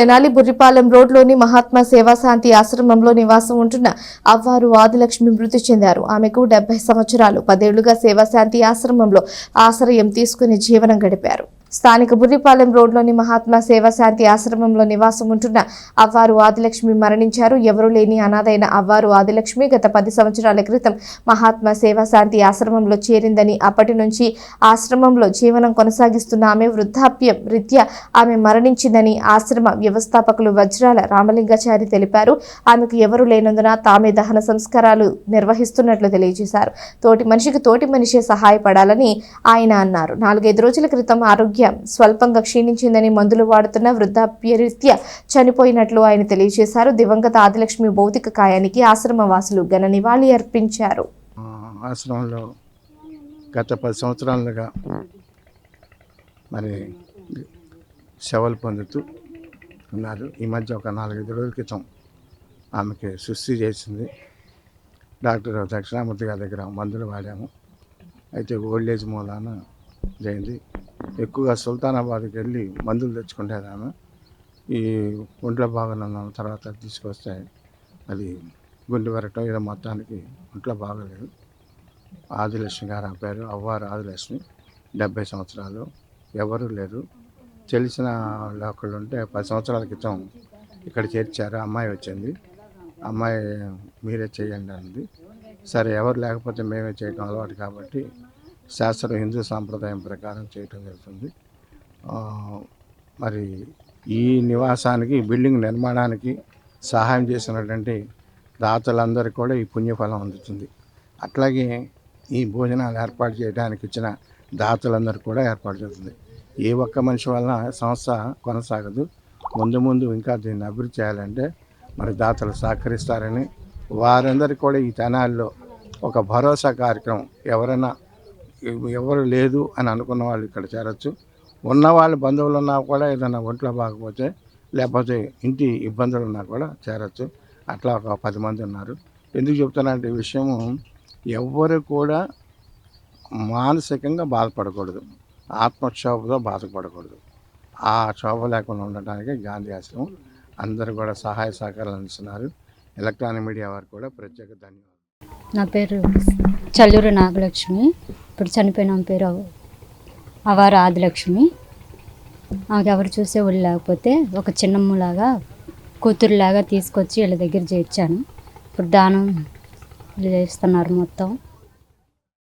తెనాలి బుర్రిపాలెం రోడ్లోని మహాత్మా సేవాశాంతి ఆశ్రమంలో నివాసం ఉంటున్న అవ్వారు ఆదిలక్ష్మి మృతి చెందారు. ఆమెకు డెబ్బై సంవత్సరాలు. పదేళ్ళుగా సేవాశాంతి ఆశ్రమంలో ఆశ్రయం తీసుకుని జీవనం గడిపారు. స్థానిక బుర్రిపాలెం రోడ్లోని మహాత్మా సేవాశాంతి ఆశ్రమంలో నివాసం ఉంటున్న అవ్వారు ఆదిలక్ష్మి మరణించారు. ఎవరూ లేని అనాథైన అవ్వారు ఆదిలక్ష్మి గత పది సంవత్సరాల క్రితం మహాత్మా సేవాశాంతి ఆశ్రమంలో చేరిందని అప్పటి నుంచి ఆశ్రమంలో జీవనం కొనసాగిస్తున్న ఆమె వృద్ధాప్యం రీత్యా ఆమె మరణించిందని ఆశ్రమ వ్యవస్థాపకులు వజ్రాల రామలింగాచారి తెలిపారు. ఆమెకు ఎవరు లేనందున తామే దహన సంస్కారాలు నిర్వహిస్తున్నట్లు తెలియజేశారు. తోటి మనిషికి తోటి మనిషే సహాయపడాలని ఆయన అన్నారు. నాలుగైదు రోజుల క్రితం ఆరోగ్య స్వల్పంగా క్షీణించిందని మందులు వాడుతున్న వృద్ధాప్యరీత్యా చనిపోయినట్లు ఆయన తెలియజేశారు. దివంగత ఆదిలక్ష్మి భౌతిక కాయానికి ఆశ్రమ వాసులు ఘన నివాళి అర్పించారు. ఆశ్రమంలో గత పది సంవత్సరాలుగా మరి సేవలు పొందుతూ ఉన్నారు. ఈ మధ్య ఒక నాలుగైదు రోజుల క్రితం ఆమెకి సుస్థి చేసింది. డాక్టర్ దక్షిణామూర్తి గారి దగ్గర మందులు వాడాము. అయితే ఓల్డ్ ఏజ్ మూలాన జరిగింది. ఎక్కువగా సుల్తానాబాద్కి వెళ్ళి మందులు తెచ్చుకుంటేది ఆమె. ఈ ఒంట్లో బాగాలన్న తర్వాత తీసుకొస్తే అది గుండె వరటం ఇలా మొత్తానికి ఒంట్లో బాగలేదు. ఆదిలక్ష్మి గారు ఆ పేరు అవ్వారు ఆదిలక్ష్మి డెబ్బై సంవత్సరాలు. ఎవరు లేరు. తెలిసిన వాళ్ళు ఒకళ్ళు ఉంటే పది సంవత్సరాల క్రితం ఇక్కడ చేర్చారు. అమ్మాయి వచ్చింది. అమ్మాయి మీరే చేయండి అంది సరే ఎవరు లేకపోతే మేమే చేయడం అలవాటు కాబట్టి శాస్త్రం హిందూ సాంప్రదాయం ప్రకారం చేయటం జరుగుతుంది. మరి ఈ నివాసానికి బిల్డింగ్ నిర్మాణానికి సహాయం చేసినటువంటి దాతలందరికీ కూడా ఈ పుణ్యఫలం అందుతుంది. అట్లాగే ఈ భోజనాలు ఏర్పాటు చేయడానికి ఇచ్చిన దాతలందరూ కూడా ఏర్పాటు చేస్తుంది ఏ ఒక్క మనిషి వలన సంస్థ కొనసాగదు. ముందు ముందు ఇంకా దీన్ని అభివృద్ధి చేయాలంటే మరి దాతలు సహకరిస్తారని వారందరికీ కూడా ఈ తెనాల్లో ఒక భరోసా కార్యక్రమం ఎవరైనా ఎవరు లేదు అని అనుకున్న వాళ్ళు ఇక్కడ చేరొచ్చు. ఉన్న వాళ్ళు బంధువులు ఉన్నా కూడా ఏదైనా ఒంట్లో బాగపోతే లేకపోతే ఇంటి ఇబ్బందులు ఉన్నా కూడా చేరొచ్చు. అట్లా ఒక పది మంది ఉన్నారు. ఎందుకు చెప్తానంటే ఈ విషయము ఎవ్వరు కూడా మానసికంగా బాధపడకూడదు. ఆత్మక్షోభతో బాధపడకూడదు. ఆ క్షోభ లేకుండా ఉండటానికి గాంధీ ఆశ్రమం. అందరూ కూడా సహాయ సహకారాలు అందిస్తున్నారు. ఎలక్ట్రానిక్ మీడియా వారు కూడా ప్రత్యేక ధన్యవాదాలు. నా పేరు చల్లూరు నాగలక్ష్మి. ఇప్పుడు చనిపోయిన ఆమె పేరు అవ- అవారు ఆదిలక్ష్మి ఆమెకు ఎవరు చూసే వాళ్ళు లేకపోతే ఒక చిన్నమ్మలాగా కూతురులాగా తీసుకొచ్చి వీళ్ళ దగ్గర చేర్చాను. ఇప్పుడు దానం చేస్తున్నారు మొత్తం.